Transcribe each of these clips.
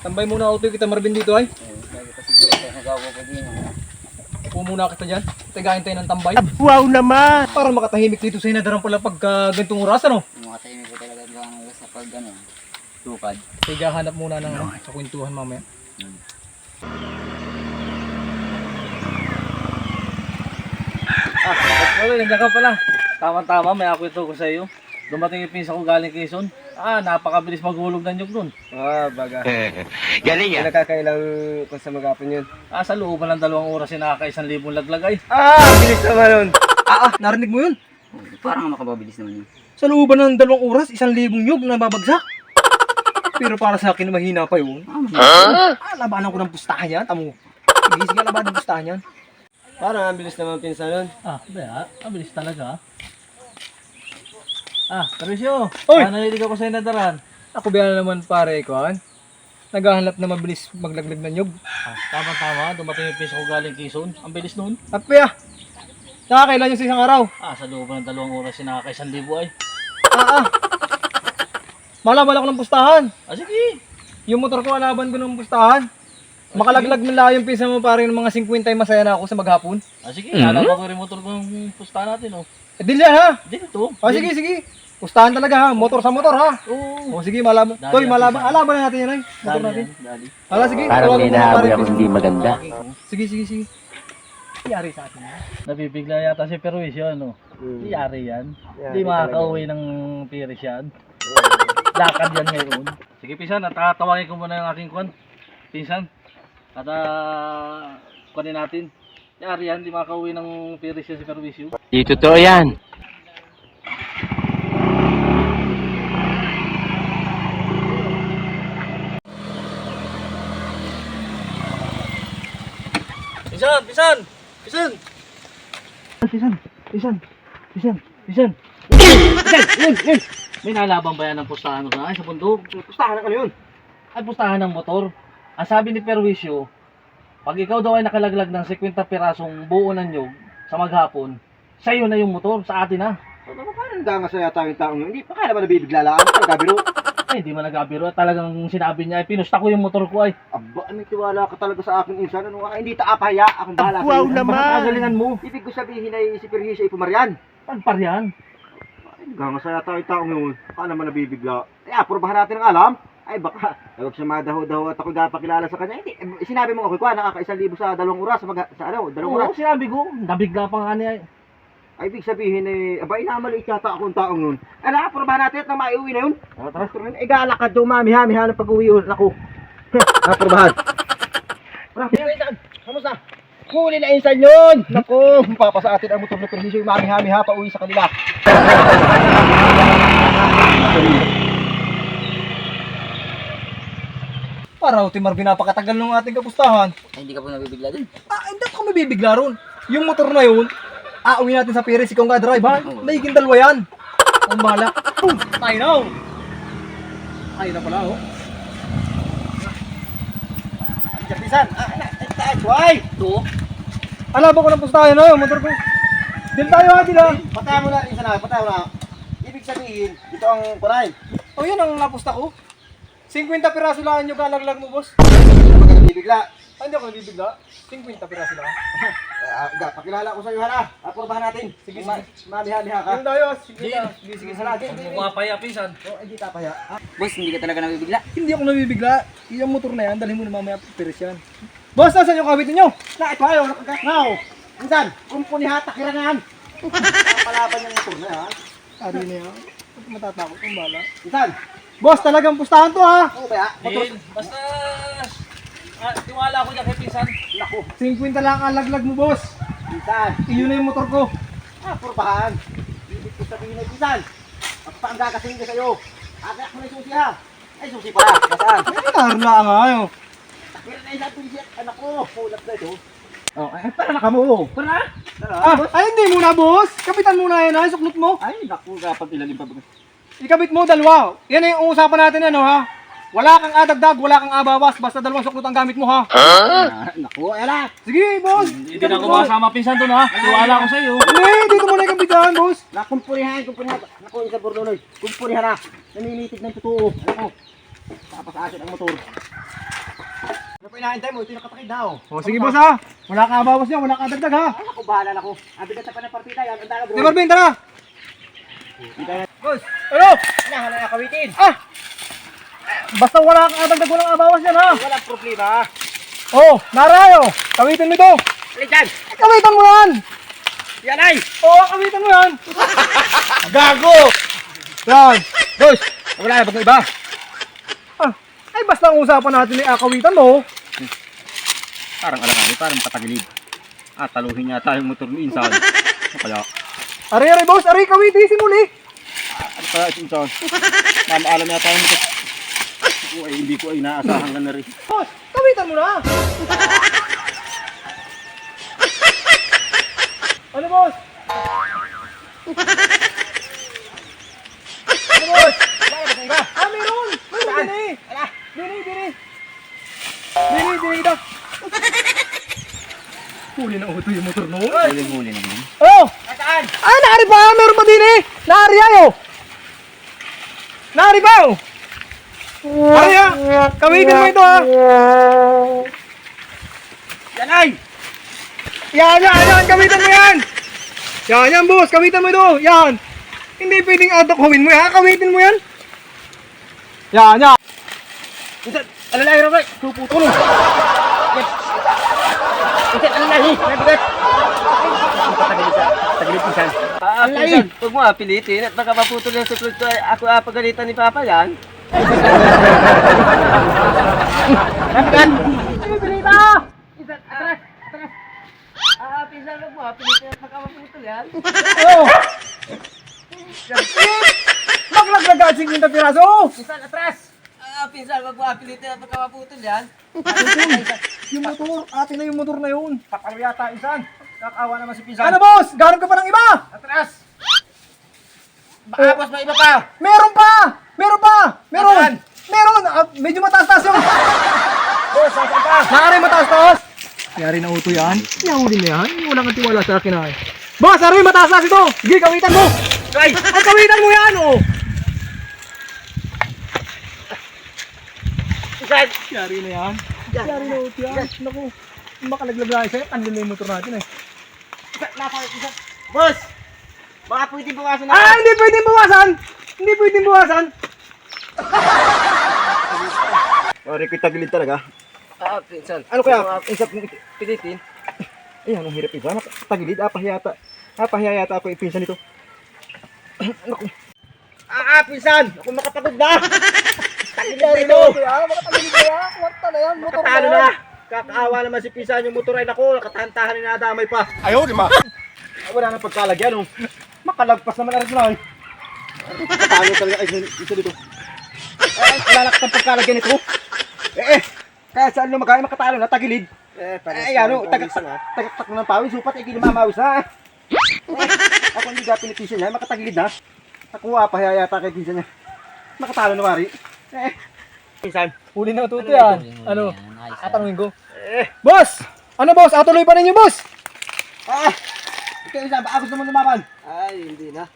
Tambay muna auto kita Marvin dito ay. Eh, ah. Upo muna kita dyan. Tagayin tayo ng tambay. Wow naman! Para makatahimik dito sa inadaran pala pagka ganitong oras ano. Yung mga tahimik ko talaga lang sa pag ano, tupad. Sige, hanap muna ng ano, sa kwentuhan mamaya. Ah, okay, nandiyan ka pala. Tama-tama, may ako ito ko sa iyo. Dumating yung pinsa ko galing Quezon. Ah, napakabilis maghulog ng nyug nun. Ah, baga. Galing Kaya nakakailang ko sa magapon yun. Ah, sa looban ng dalawang oras, nakaka isang libong laglag ay. Ah, bilis naman nun. Ah, ah, narinig mo yun? Parang makababilis naman yun. Sa looban ng dalawang oras, isang libong nyug na babagsak. Pero para sa akin, mahina pa yun. Ah, labanan ko ng pustahan yan. Tamo. Sige, sige, labanan ng pustahan yan. Parang ang bilis naman pinsan nun. Ah, ba, mabilis talaga. Ah, Tarisyo. Oy! Ah, nalilig ako sa inadaran. Ako biya naman pare ko, an. Naghahanap na mabilis maglaglag ng nyug. Ah, tama-tama, dumating yung pinsa ko galing Quezon. Ang bilis nun. At kuya, nakakailan yung sa isang araw. Ah, sa looban ng dalawang oras, nakaka isang libo ay. Ah, ah. Malaman ako ng pustahan. Ah, sige. Yung motor ko, alaban ko ng pustahan. Makalaglag mo lang yung pisa mo pare ng mga 50 ay masaya na ako sa maghapon. Ah, sige. Nalaman ko rin motor ko yung pustahan natin, oh. Eh, dili ha. Dito. O sige, sige. Pustahan talaga ha. Motor sa motor ha. Oo. O sige, malaban. Dali Toy, ang malaban. pisa. Alaban na natin yan ay. Motor natin. dali. Ala, sige. Parang may mo na, nahawi pare, ako hindi maganda. Sige, sige, sige. Yari sa atin ha. Nabibigla yata si Perwisyo, ano? Di yari yan. Yari Di makakauwi ng Piris yan. Lakad yan ngayon. Sige, Pinsan, at ah, tawagin ko muna yung aking kwan. Pinsan. At uh, kunin natin. Yari yan, di makakauwi ng Piris yan si Perwisyo. Di totoo yan. Pisan, pisan, pisan. Pisan, pisan, pisan, pisan. Pisan, pisan. May nalabang ba yan ng pustahan na ay sa bundok? Pustahan na yun. Ay pustahan ng motor. Ang sabi ni Perwisyo, pag ikaw daw ay nakalaglag ng 50 pirasong buo ng nyug sa maghapon, sa'yo na yung motor, sa atin na. So, ano pa rin nga sa yata yung taong hindi pa kaya naman nabibigla lang. Ano ka, biro? Ay, hindi man nagabiro. Talagang sinabi niya, ay pinusta ko yung motor ko ay. Aba, may tiwala ka talaga sa akin insan. Ano nga, hindi taapaya. Akong bahala Wow sa'yo. naman! Baka kagalingan mo. Ibig ko sabihin ay si Perhisyo ay pumaryan. Pagpar yan. Ay, dangas na yata yung taong yun. Paano naman nabibigla? Ay, apurbahan natin ang alam. Ay, baka, huwag siya madaho-daho at ako napakilala sa kanya. Hindi, eh, sinabi mo ako, kuha, nakakaisang libo sa dalawang oras. Sa, mag, sa ano, dalawang oras. Oo, sinabi ko, nabigla pa nga niya. ay. Ay, ibig sabihin eh, aba, inamaliit yata akong taong yun. Ay, nakapurbahan natin at na maiuwi na yun. Tara, tara. Eh, galakad doon, mamiha-miha ng pag-uwi yun. Ako. Nakapurbahan. Kamusta? Huli na insan yun! Naku, papa sa atin ang motor na perhisyo yung mamiha-miha pa uwi sa kanila. Para uti Marvin, napakatagal ng ating kapustahan. Ay, hindi ka po nabibigla din. Ah, hindi ako mabibigla ron. Yung motor na yun, aawin natin sa Perez, ikaw nga drive ha. Naiging dalawa yan. Ang. Boom! Tayo na oh. Tayo na pala oh. Japisan, ah, ay, ay, Ito. Alaba ko ng pustahan na motor ko. Dil tayo ha, dila. Patayan mo na, insan na, patayan mo na. Ibig sabihin, ito ang kuray. O yan ang napusta ko. 50 piraso lang yung kalaglag mo, boss. Nabibigla? Ah, hindi ako nabibigla. 50 piraso lang. Ah, ga, pakilala ko sa iyo, hala. Apurbahan natin. Sige, Ma- Mamiha-miha ka. Yung tayo, sige na. Sige, sige, salamat. Mukha pa yan, pinsan. Oh, ay, di tapaya. Ah, Boss, hindi ka talaga nabibigla. Hindi ako nabibigla. Yung motor na yan, dalhin mo na mamaya Perez yan. Boss, nasan yung kabit ninyo? na, ito ayaw, nakagakaw. Insan, kumpuni hata kirangan. Palaban yung motor na, ha. Ari na yan. Ba't Matatakot kung bala. Insan, Boss, talagang pustahan to ha. ako ba, ya? Motor, Din, basta... Ah, tiwala ko dyan kay pinsan. naku. 50 lang ang laglag mo, boss. Insan, Iyon na yung motor ko. apurbahan. Ibig ko sabihin na, Insan. Magpaangga kasing ka sa'yo. Ate, ako na yung susi, ha. Ay, susi pala. Nasaan? Eh, narla nga ayo. Pero na isang tulisya, anak ko. Pulat na ito. Oh, ay, para na kamo. Para? Ah, ay hindi muna, boss. Kapitan muna yan ha, suklot mo. Ay, naku, kapag ilalim pa ba? Ikabit mo dalawa. Yan yung usapan natin ano ha. Wala kang adagdag, wala kang abawas, basta dalawang suklot ang gamit mo ha. Ah, naku, ala. Sige, boss. Hindi na ako makasama pinsan doon ha. Tiwala ko sa iyo. Hindi, dito mo na ikabitan, boss. Nakumpunihan, kumpunihan. Naku, isa bordonoy. Kumpunihan na. Naninitig ng totoo. Naku. Tapos atin ang motor. pa inaantay mo? Ito yung nakatakid na oh. O sige boss ha. Wala ka abawas niya, wala ka dagdag ha. Ako, bahala na ako. Ang bigat na pa ng partida yan. Ang dala bro. Di Marvin, tara. Boss, Ano? nahala na kawitin. Ah! Basta wala kang dagdag, walang abawas yan ha. Walang problema. Oh, narayo. Kawitin mo ito. Alay dyan. Kawitan mo yan. Yan ay. Oo, kawitan mo yan. Gago. Yan. Boss. Wala na bang iba? Ah, ay basta ang usapan natin ni akawitan mo. Parang alangani, parang patagilid. Ah, taluhin niya tayong motor ni Insan. Ano kaya? Ari, ari, boss. Ari, kawiti, simuli. Ano kaya Insan? Mamaalam na tayong motor. Ako ay hindi ko ay inaasahan ka na rin. Boss, kawitan mo na. ano, boss? Ano, boss? Ah, meron. Meron din eh. Dini, dini. Dini, dini ito. Huli na uto yung motor noon. Huling-huli naman. Oh! Ah, naari pa! Meron pa din eh! Naari ayo! Naari pa oh! Ari ah! Kawitin mo ito ah! Yan ay! Yan, yan, yan! Kawitin mo yan! Yan, yan boss! Kawitan mo ito! Yan! Hindi pwedeng atakawin mo yan! Kawitin mo yan! Yan, yan! Insan! Ano na Robert? Tuputulong! Insan! Ano na hi? Nabigat! Patagilid sa... Patagilid Insan. Ah, huwag mo apilitin at baka maputol yung suklod ko. ay Ako apagalitan ni Papa yan. Ah, pinsan, huwag mo apilitin at baka maputol yan. Oh! Maglaglag at 50 piraso! Pinsan, atras! Ah, pinsan, huwag mo apilitin at baka maputol yan. Yung motor! Atin na yung motor na yun! Papalo yata Insan. Kakawa naman si Pinsan. Ano boss? Ganap ka pa ng iba! Atras! Baka boss may iba pa! Meron pa! Meron pa! Meron! Nasaan? Meron! Ah, medyo mataas-taas yung... Boss, saan ka? Nakari mataas-taas! Yari na uto yan. Yahuli na yan. Wala kang tiwala sa akin ay. Boss, Aroy, mataas-taas ito! Sige, kawitan mo! Ay! Ay, kawitan mo yan, oh! Insan! Yari na yan. Yari na uto yan. Naku, makalaglag na sa'yo. Ang yung motor natin eh. Nasa Insan! Boss! Baka pwede bukasan na. Ah, hindi pwedeng bawasan! Hindi pwedeng bawasan! Pare ko tagilid talaga. Ah, pinsan. Ano kaya? Isap Pilitin. Eh, anong hirap iba? Tagilid, apahiyata. Apahiyata ako ipinsan nito. Naku. Ah, ah, pinsan! Ako makapagod na! Tagilid na rito! Kaya, makatagilid na yan. Kwarta na yan. Motor Nakatalo na! Kakaawa naman si pinsan yung motor ay naku, nakatantahan ni nadamay pa. Ayaw, di ma! Wala nang pagkalagyan, oh. Makalagpas naman na rin na, eh. Talaga ay isa dito. Eh, katang pagkalagyan ito. Eh, eh. Kaya saan lumagay, makatalo na, tagilid. Eh, Eh, ano, tagaktak tagaktak ng pawis, supat, eh, ginamamawis na. Eh, ako hindi gapin ni pinsan niya, makatagilid na. Ako, apahaya yata kay pinsan niya. Makatalo na, Mari. Eh, pinsan. Huli na uto yan. Ano? Nice. Tatanungin ko. Eh, Boss! Ano boss? Atuloy pa ninyo boss? ah! Ikaw, isa, baka gusto mo lumaban? Ay, hindi na.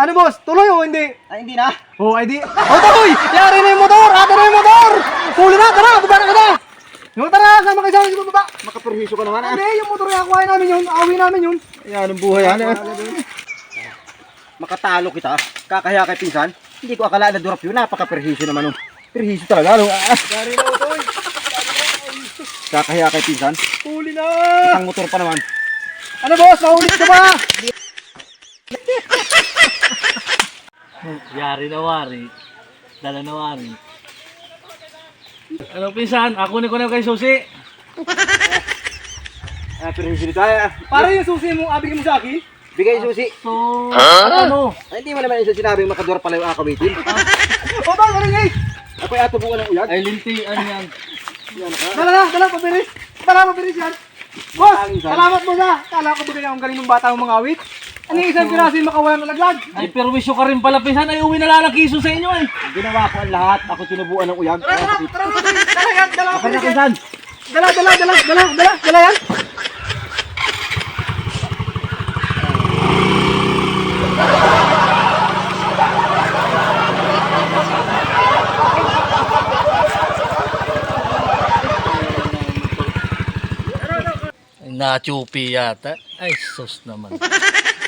Ano boss? Tuloy o hindi? Ay, hindi na. Oh, ay di. Oh, tuloy! Yari na yung motor! Ato na yung motor! Huli na! Tara! Baba na kita! Yung tara! Sama kayo sa baba! Makaperhiso ka naman, ah. Hindi! Yung motor yung kuhain namin yun. Awi namin yun. Ayan, ang buhay, yan, eh. Makatalo kita, kakahiya kay pinsan. Hindi ko akala na durap yun, napaka-perhiso naman, oh. Perhiso talaga, ano? Ah, Yari na utoy! kakahiya kay pinsan. Huli na! Isang motor pa naman. Ano boss? Mahulit ka ba? Yari na wari. Dala na wari. Ano pinsan? Ako ni ko na kay Susi. Ah, perhiso dito, ay, ah. Para yung susi mo, abigin mo sa akin. Bigay susi. So, ano? Ay, hindi mo naman yung sinabi makadurap pala yung akawitin. O ba? Ano nga Ako ay atubuan ng ulan. Ay, linti, ano yan? Dala na! Dala! Pabiris! Dala! Pabiris yan! Boss! Salamat mo na! Kala ko bagay akong galing ng bata ng mga awit. Ano yung isang piraso yung makawalang nalaglag? Ay, pero wisyo ka rin pala pinsan. Ay, uwi na lang ang kiso sa inyo eh. Ginawa ko ang lahat. Ako tinubuan ng uyag. Tara! Tara! Tara! Tara! Dala yan! Dala! Na yan! pinsan. Dala! Dala! Dala! Dala! Dala! Dala yan! Nachupi yata. Ay, sus naman.